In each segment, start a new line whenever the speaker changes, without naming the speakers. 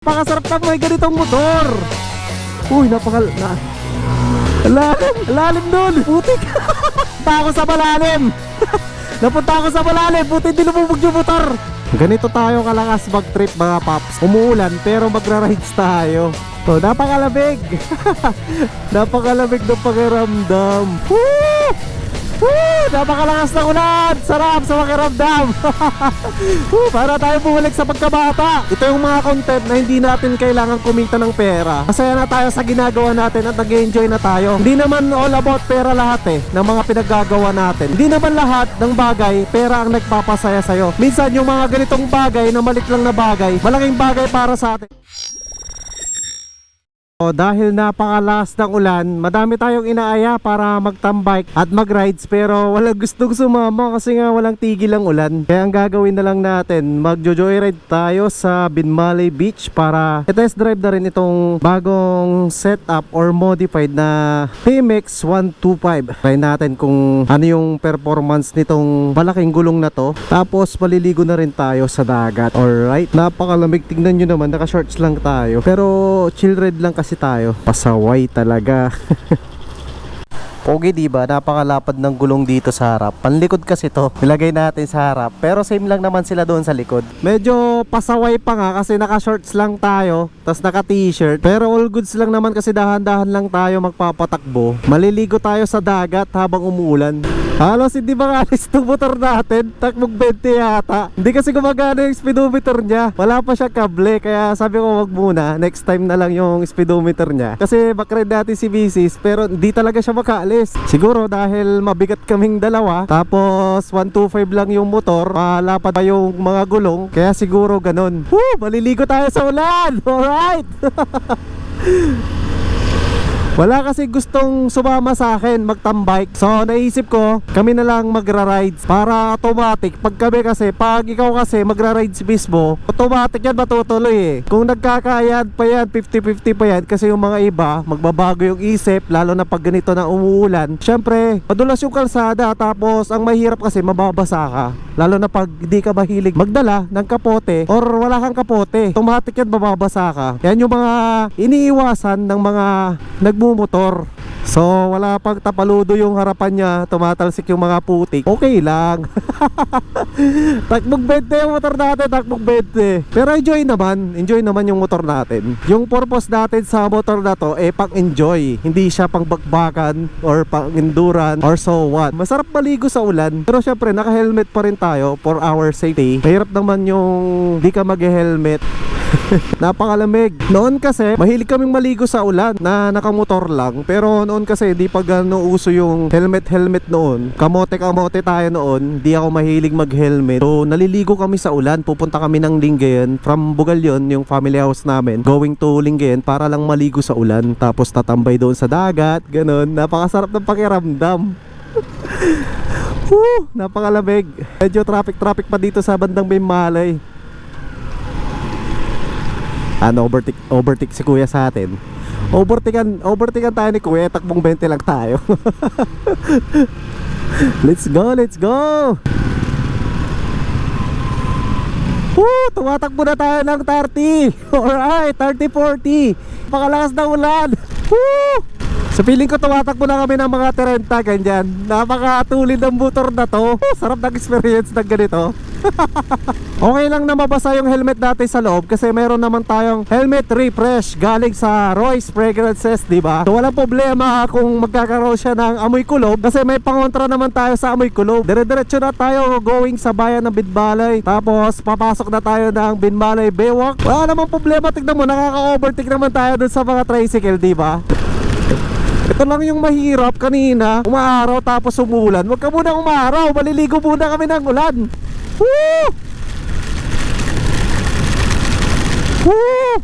Napakasarap ng may ganitong motor. Uy, napakal... Na... Lalim! Lalim nun! Putik! Napunta ako sa malalim! Napunta ako sa malalim! Putik, di lumubog yung motor! Ganito tayo kalakas mag-trip mga paps. Umuulan pero magra-rides tayo. So, napakalamig! napakalamig ng pakiramdam. Woo! Woo! Napakalakas ng ulan! Sarap sa pakiramdam! Woo! Para tayo bumalik sa pagkabata. Ito yung mga content na hindi natin kailangan kumita ng pera. Masaya na tayo sa ginagawa natin at nag-enjoy na tayo. Hindi naman all about pera lahat eh, ng mga pinaggagawa natin. Hindi naman lahat ng bagay, pera ang nagpapasaya sa'yo. Minsan yung mga ganitong bagay na malit lang na bagay, malaking bagay para sa atin. O, dahil napakalakas ng ulan, madami tayong inaaya para magtambike at magrides pero walang gustong sumama kasi nga walang tigil ang ulan. Kaya ang gagawin na lang natin, magjo-joyride tayo sa Binmalay Beach para i-test drive na rin itong bagong setup or modified na PMX 125. Try natin kung ano yung performance nitong malaking gulong na to. Tapos paliligo na rin tayo sa dagat. Alright, napakalamig. Tingnan nyo naman, naka-shorts lang tayo. Pero chill ride lang kasi tayo. Pasaway talaga. Pogi diba? Napakalapad ng gulong dito sa harap. Panlikod kasi to. Nilagay natin sa harap. Pero same lang naman sila doon sa likod. Medyo pasaway pa nga kasi naka-shorts lang tayo. Tapos naka-t-shirt. Pero all goods lang naman kasi dahan-dahan lang tayo magpapatakbo. Maliligo tayo sa dagat habang umuulan. Halos hindi ba alis itong motor natin? Takbog 20 yata. Hindi kasi gumagana yung speedometer niya. Wala pa siya kable. Kaya sabi ko wag muna. Next time na lang yung speedometer niya. Kasi bakride natin si Bisis. Pero hindi talaga siya makaalis. Siguro dahil mabigat kaming dalawa. Tapos 125 lang yung motor. Malapad pa yung mga gulong. Kaya siguro ganun. Woo! Maliligo tayo sa ulan! Alright! Wala kasi gustong sumama sa akin magtambike. So naisip ko, kami na lang magra-rides para automatic. Pag kami kasi, pag ikaw kasi magra-rides mismo, automatic yan matutuloy eh. Kung nagkakayad pa yan, 50-50 pa yan kasi yung mga iba, magbabago yung isip, lalo na pag ganito na umuulan. Syempre, madulas yung kalsada tapos ang mahirap kasi mababasa ka. Lalo na pag hindi ka mahilig magdala ng kapote or wala kang kapote. Automatic yan mababasa ka. Yan yung mga iniiwasan ng mga nagmumotor. So wala pang tapaludo yung harapan niya. Tumatalsik yung mga putik. Okay lang. Takbog 20 yung motor natin Takbog 20 Pero enjoy naman. Enjoy naman yung motor natin. Yung purpose natin sa motor na to Eh pang enjoy Hindi siya pang bakbakan Or pang endurance Or so what. Masarap maligo sa ulan. Pero syempre naka helmet pa rin tayo For our safety. Mahirap naman yung Di ka mag-helmet Napakalamig. Noon kasi, mahilig kaming maligo sa ulan na nakamotor lang. Pero noon kasi, di pa gano'n uso yung helmet-helmet noon. Kamote-kamote tayo noon. Di ako mahilig mag-helmet. So, naliligo kami sa ulan. Pupunta kami ng Lingayen. From Bugalyon, yung family house namin. Going to Lingayen para lang maligo sa ulan. Tapos tatambay doon sa dagat. Ganon. Napakasarap ng pakiramdam. Woo! Napakalamig. Medyo traffic-traffic pa dito sa bandang Bimalay. Ano, overtake, overtake si kuya sa atin. Overtakean, overtakean tayo ni kuya, takbong 20 lang tayo. let's go, let's go! Woo! Tumatakbo na tayo ng 30! Alright, 30-40! Pakalakas ng ulan! Woo! Sa feeling ko tumatakbo na kami ng mga 30 ganyan. Napakatulid ng motor na to. Sarap ng experience ng ganito. okay lang na mabasa yung helmet natin sa loob kasi meron naman tayong helmet refresh galing sa Royce Fragrances, di ba? So walang problema kung magkakaroon siya ng amoy kulob kasi may pangontra naman tayo sa amoy kulob. Dire-diretso na tayo going sa bayan ng Binbalay. Tapos papasok na tayo ng Binbalay Baywalk. Wala namang problema, tignan mo, nakaka-overtake naman tayo dun sa mga tricycle, di ba? Ito lang yung mahirap kanina Umaaraw tapos umulan Huwag ka muna umaraw Maliligo muna kami ng ulan Woo! Woo!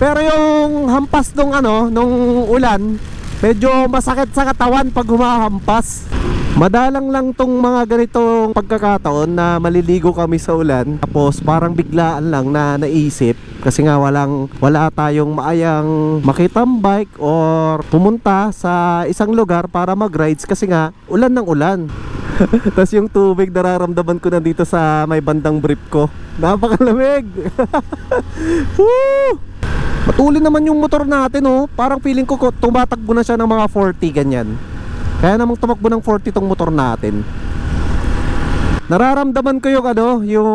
Pero yung hampas nung ano Nung ulan Medyo masakit sa katawan pag humahampas Madalang lang tong mga ganitong pagkakataon na maliligo kami sa ulan Tapos parang biglaan lang na naisip Kasi nga walang, wala tayong maayang makitang bike Or pumunta sa isang lugar para mag-rides Kasi nga ulan ng ulan Tapos yung tubig nararamdaman ko na dito sa may bandang brief ko Napakalamig Woo! Matuli naman yung motor natin oh. Parang feeling ko tumatakbo na siya ng mga 40 ganyan. Kaya namang tumakbo ng 40 tong motor natin. Nararamdaman ko yung ano, yung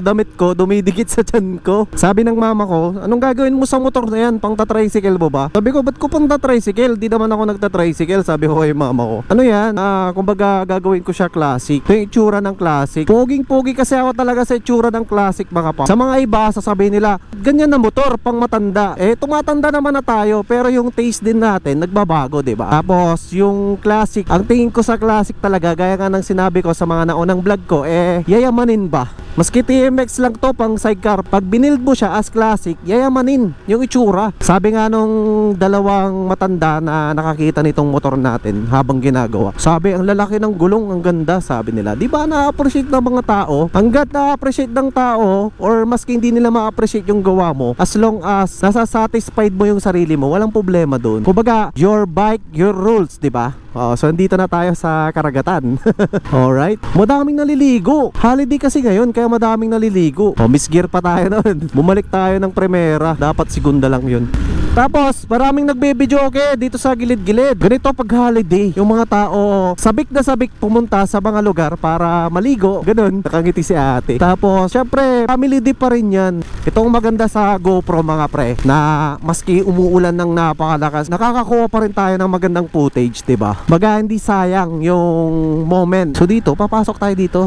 damit ko dumidikit sa tiyan ko. Sabi ng mama ko, anong gagawin mo sa motor na yan? Pang tricycle mo ba? Sabi ko, ba't ko pang tricycle? Di naman ako nagta-tricycle, sabi ko kay mama ko. Ano yan? Ah, kumbaga gagawin ko siya classic. Ito yung itsura ng classic. Poging-pogi kasi ako talaga sa itsura ng classic mga pa. Sa mga iba, sasabihin nila, ganyan na motor, pang matanda. Eh, tumatanda naman na tayo, pero yung taste din natin, nagbabago, di ba? Tapos, yung classic, ang tingin ko sa classic talaga, gaya nga ng sinabi ko sa mga naunang vlog ko, eh, yayamanin ba? Maski TMX lang to pang sidecar Pag binild mo siya as classic Yayamanin yung itsura Sabi nga nung dalawang matanda na nakakita nitong motor natin Habang ginagawa Sabi ang lalaki ng gulong ang ganda sabi nila Di ba na-appreciate ng mga tao Hanggat na-appreciate ng tao Or maski hindi nila ma-appreciate yung gawa mo As long as nasa satisfied mo yung sarili mo Walang problema doon Kumbaga your bike your rules di ba Oh, so nandito na tayo sa karagatan. Alright. Madaming naliligo. Holiday kasi ngayon kaya madaming naliligo. Oh, miss gear pa tayo noon. Bumalik tayo ng primera. Dapat segunda lang 'yun. Tapos, maraming nagbe-videoke dito sa gilid-gilid. Ganito pag holiday, yung mga tao sabik na sabik pumunta sa mga lugar para maligo. Ganun, nakangiti si ate. Tapos, syempre, family day pa rin yan. Itong maganda sa GoPro mga pre, na maski umuulan ng napakalakas, nakakakuha pa rin tayo ng magandang footage, ba? Baga hindi sayang yung moment. So dito, papasok tayo dito.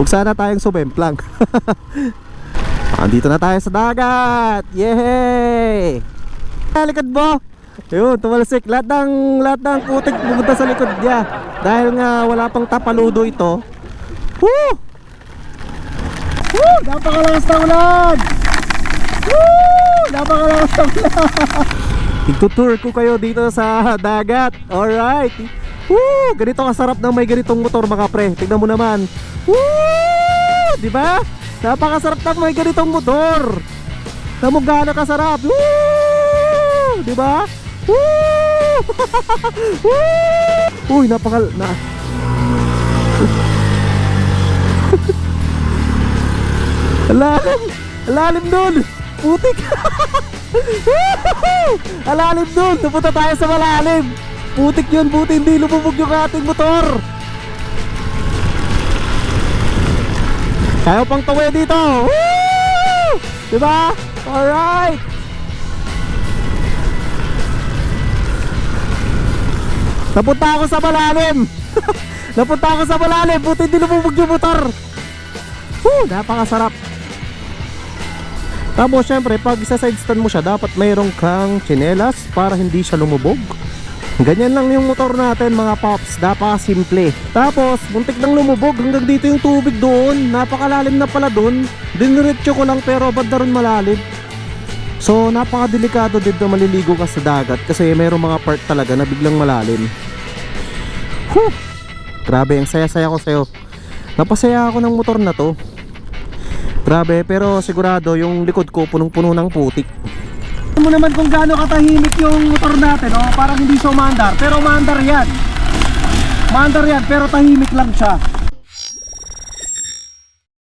Huwag sana tayong sumemplang. Andito na tayo sa dagat! Ah, likod mo! Ayun, tumalsik. Lahat ng, lahat ng putik pumunta sa likod niya. Dahil nga wala pang tapaludo ito. Woo! Woo! Napakalakas na ulan! Woo! Napakalakas na ulan! Itutour ko kayo dito sa dagat. Alright. Woo! Ganito kasarap ng may ganitong motor mga pre. Tignan mo naman. Woo! Di ba? Napakasarap ng may ganitong motor. Tamo gaano kasarap. Woo! Di ba? Woo! Woo! Uy, napakal na. Alalim! Alalim nun! Putik! Alalim dun! Napunta tayo sa malalim! Putik yun! Buti hindi lumubog yung ating motor! Kaya pang tawi dito! Woo! Diba? Alright! Napunta ako sa malalim! Napunta ako sa malalim! Buti hindi lumubog yung motor! Woo! Napakasarap! Tapos syempre pag isa side stand mo siya dapat mayroong kang chinelas para hindi siya lumubog. Ganyan lang yung motor natin mga pops, napaka simple. Tapos muntik nang lumubog hanggang dito yung tubig doon, napakalalim na pala doon. Diniretso ko lang pero ba't na malalim? So napaka-delikado din na maliligo ka sa dagat kasi mayroong mga part talaga na biglang malalim. Whew! Grabe, ang saya-saya ko sa'yo. Napasaya ako ng motor na to. Grabe, pero sigurado yung likod ko punong-puno ng putik. Alam mo naman kung gaano katahimik yung motor natin, oh, parang hindi siya umandar, pero umandar yan. Umandar yan, pero tahimik lang siya.